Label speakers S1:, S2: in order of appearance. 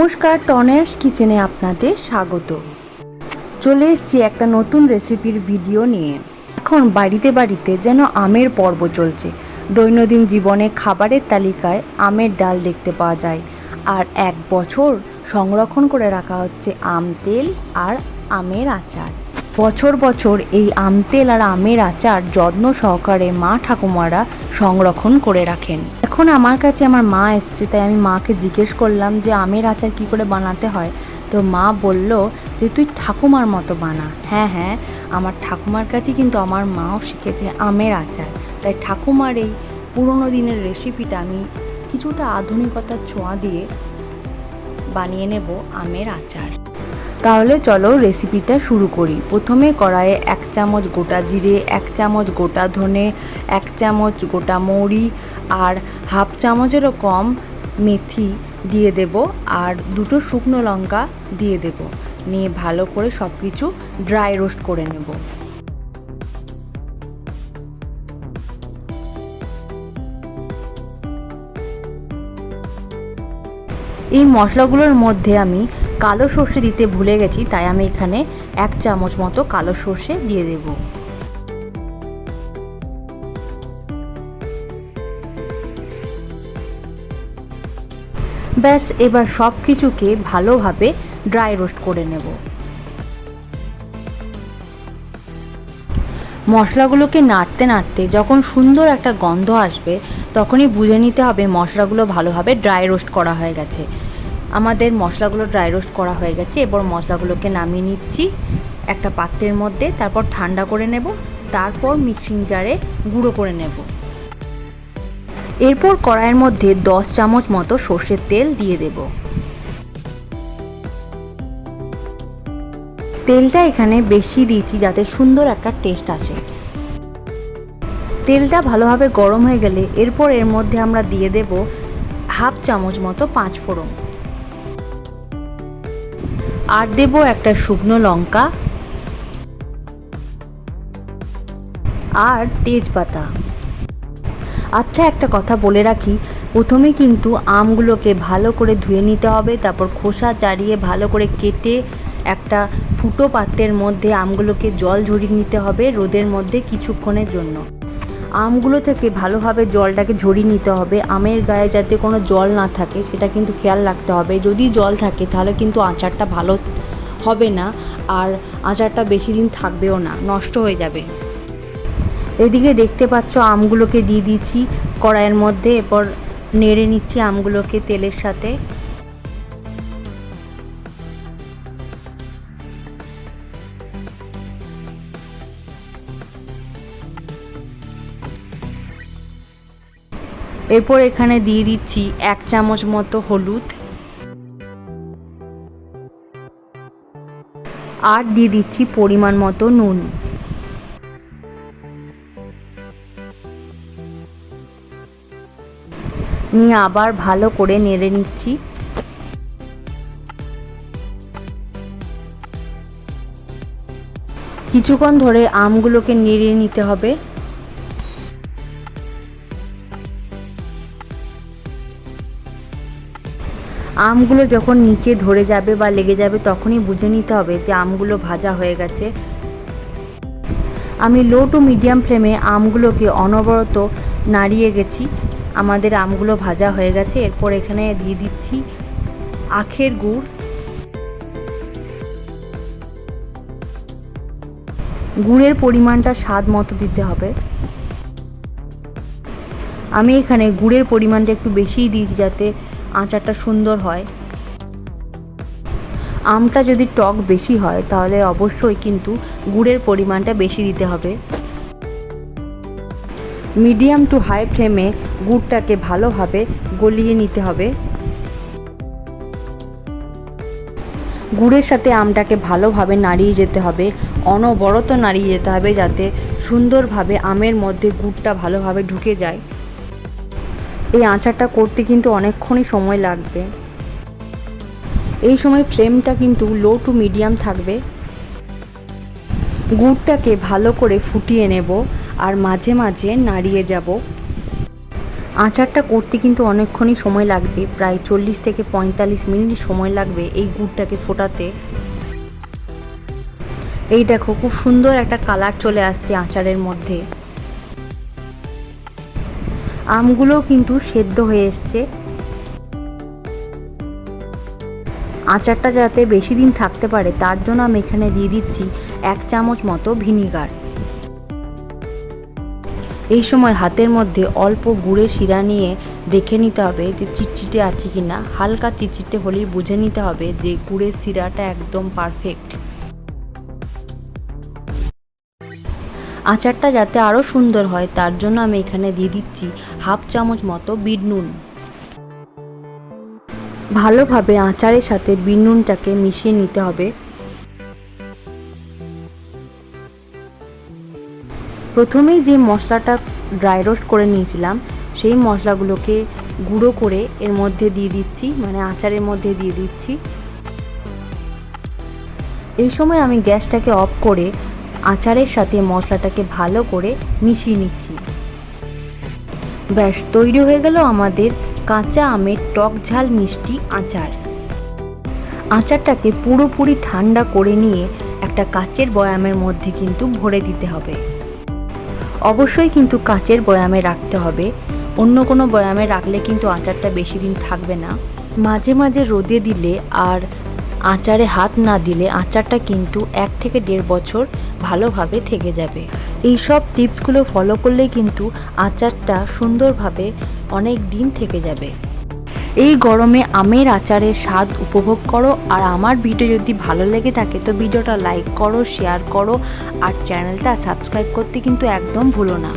S1: নমস্কার টনেশ কিচেনে আপনাদের স্বাগত। চলে এসেছি একটা নতুন রেসিপির ভিডিও নিয়ে। এখন বাড়িতে বাড়িতে যেন আমের পর্ব চলছে। দৈনন্দিন জীবনে খাবারের তালিকায় আমের ডাল দেখতে পাওয়া যায়। আর এক বছর সংরক্ষণ করে রাখা হচ্ছে আম তেল আর আমের আচার। বছর বছর এই আম তেল আর আমের আচার যত্ন সহকারে মা ঠাকুমারা সংরক্ষণ করে রাখেন। এখন আমার কাছে আমার মা এসছে, তাই আমি মাকে জিজ্ঞেস করলাম যে আমের আচার কি করে বানাতে হয়? তো মা বলল যে, তুই ঠাকুমার মতো বানা। হ্যাঁ হ্যাঁ আমার ঠাকুমার কাছে কিন্তু আমার মাও শিখেছে আমের আচার। তাই ঠাকুমার এই পুরোনো দিনের রেসিপিটা আমি কিছুটা আধুনিকতার ছোঁয়া দিয়ে বানিয়ে নেব আমের আচার। তাহলে চলো রেসিপিটা শুরু করি। প্রথমে কড়াইয়ে এক চামচ গোটা জিরে, এক চামচ গোটা ধনে, এক চামচ গোটা মৌরি আর হাফ চামচেরও কম মেথি দিয়ে দেব আর দুটো শুকনো লঙ্কা দিয়ে দেব। নিয়ে ভালো করে সব কিছু ড্রাই রোস্ট করে নেব। এই মশলাগুলোর মধ্যে আমি কালো সর্ষে দিতে ভুলে গেছি, তাই আমি এখানে এক চামচ মতো কালো সর্ষে দিয়ে দেব। ব্যাস, এবার সব কিছুকে ভালোভাবে ড্রাই রোস্ট করে নেব। মশলাগুলোকে নাড়তে নাড়তে যখন সুন্দর একটা গন্ধ আসবে, তখনই বুঝে নিতে হবে মশলাগুলো ভালোভাবে ড্রাই রোস্ট করা হয়ে গেছে। আমাদের মশলাগুলো ড্রাই রোস্ট করা হয়ে গেছে। এবার মশলাগুলোকে নামিয়ে নিচ্ছি একটা পাত্রের মধ্যে, তারপর ঠান্ডা করে নেব, তারপর মিক্সিং জারে গুঁড়ো করে নেব। এরপর কড়াইয়ের মধ্যে দশ চামচ মতো সর্ষের তেল দিয়ে দেব। তেলটা এখানে বেশি দিয়েছি যাতে সুন্দর একটা টেস্ট আসে। তেলটা ভালোভাবে গরম হয়ে গেলে এরপর এর মধ্যে আমরা দিয়ে দেব হাফ চামচ মতো পাঁচ ফোড়ন আর দেব একটা শুকনো লঙ্কা আর তেজপাতা। আচ্ছা একটা কথা বলে রাখি, প্রথমে কিন্তু আমগুলোকে ভালো করে ধুয়ে নিতে হবে, তারপর খোসা চাড়িয়ে ভালো করে কেটে একটা ফুটো পাত্রের মধ্যে আমগুলোকে জল ঝরিয়ে নিতে হবে রোদের মধ্যে কিছুক্ষণের জন্য। আমগুলো থেকে ভালোভাবে জলটাকে ঝরিয়ে নিতে হবে। আমের গায়ে যাতে কোনো জল না থাকে, সেটা কিন্তু খেয়াল রাখতে হবে। যদি জল থাকে, তাহলে কিন্তু আচারটা ভালো হবে না আর আচারটা বেশি দিন থাকবেও না, নষ্ট হয়ে যাবে। এদিকে দেখতে পাচ্ছ, আমগুলোকে দিয়ে দিচ্ছি কড়াইয়ের মধ্যে, এরপর নেড়ে নিচ্ছি আমগুলোকে তেলের সাথে। এরপর এখানে দিয়ে দিচ্ছি এক চামচ মতো হলুদ। আর দিয়ে দিচ্ছি পরিমাণ মতো নুন। নিয়ে আবার ভালো করে নেড়ে নিচ্ছি। কিছুক্ষণ ধরে আমগুলোকে নেড়ে নিতে হবে। আমগুলো যখন নিচে ধরে যাবে বা লেগে যাবে, তখনই বুঝে নিতে হবে যে আমগুলো ভাজা হয়ে গেছে। আমি লো টু মিডিয়াম ফ্লেমে আমগুলোকে অনবরত নাড়িয়ে গেছি। আমাদের আমগুলো ভাজা হয়ে গেছে। এরপর এখানে দিয়ে দিচ্ছি আখের গুড়। গুড়ের পরিমাণটা স্বাদ মতো দিতে হবে। আমি এখানে গুড়ের পরিমাণটা একটু বেশিই দিয়েছি যাতে আচারটা সুন্দর হয়। আমটা যদি টক বেশি হয়, তাহলে অবশ্যই কিন্তু গুড়ের পরিমাণটা বেশি দিতে হবে। মিডিয়াম টু হাই ফ্লেমে গুড়টাকে ভালোভাবে গলিয়ে নিতে হবে। গুড়ের সাথে আমটাকে ভালোভাবে নাড়িয়ে যেতে হবে। অনবরত নাড়িয়ে যেতে হবে যাতে সুন্দরভাবে আমের মধ্যে গুড়টা ভালোভাবে ঢুকে যায়। এই আচারটা করতে কিন্তু অনেকক্ষণই সময় লাগবে। এই সময় ফ্লেমটা কিন্তু লো টু মিডিয়াম থাকবে। গুড়টাকে ভালো করে ফুটিয়ে নেব আর মাঝে মাঝে নাড়িয়ে যাব। আচারটা করতে কিন্তু অনেকক্ষণই সময় লাগবে, প্রায় চল্লিশ থেকে পঁয়তাল্লিশ মিনিট সময় লাগবে এই গুড়টাকে ফোটাতে। এই দেখো, খুব সুন্দর একটা কালার চলে আসছে আচারের মধ্যে। আমগুলোও কিন্তু সেদ্ধ হয়ে এসছে। আচারটা যাতে বেশি দিন থাকতে পারে, তার জন্য আমি এখানে দিয়ে দিচ্ছি এক চামচ মতো ভিনিগার। এই সময় হাতের মধ্যে অল্প গুড়ে শিরা নিয়ে দেখে নিতে হবে যে চিটচিটে আছে কি না হালকা চিটচিটে হলেই বুঝে নিতে হবে যে গুড়ের শিরাটা একদম পারফেক্ট আচারটা যাতে আরও সুন্দর হয়, তার জন্য আমি এখানে দিয়ে দিচ্ছি হাফ চামচ মতো বিট নুন। ভালোভাবে আচারের সাথে বিট নুনটাকে মিশিয়ে নিতে হবে। প্রথমেই যে মশলাটা ড্রাই রোস্ট করে নিয়েছিলাম, সেই মশলাগুলোকে গুঁড়ো করে এর মধ্যে দিয়ে দিচ্ছি মানে আচারের মধ্যে দিয়ে দিচ্ছি। এই সময় আমি গ্যাসটাকে অফ করে আচারের সাথে মশলাটাকে ভালো করে মিশিয়ে নিচ্ছি। ব্যাস, তৈরি হয়ে গেল আমাদের কাঁচা আমের টক ঝাল মিষ্টি আচার। আচারটাকে পুরোপুরি ঠান্ডা করে নিয়ে একটা কাচের বয়ামের মধ্যে কিন্তু ভরে দিতে হবে। অবশ্যই কিন্তু কাচের বয়ামে রাখতে হবে। অন্য কোনো বয়ামে রাখলে কিন্তু আচারটা বেশি দিন থাকবে না। মাঝে মাঝে রোদে দিলে আর আচারে হাত না দিলে আচারটা কিন্তু এক থেকে দেড় বছর ভালোভাবে থেকে যাবে। এই সব টিপসগুলো ফলো করলে কিন্তু আচারটা সুন্দরভাবে অনেক দিন থেকে যাবে। এই গরমে আমের আচারের স্বাদ উপভোগ করো আর আমার ভিডিও যদি ভালো লেগে থাকে তো ভিডিওটা লাইক করো, শেয়ার করো আর চ্যানেলটা সাবস্ক্রাইব করতে কিন্তু একদম ভুলো না।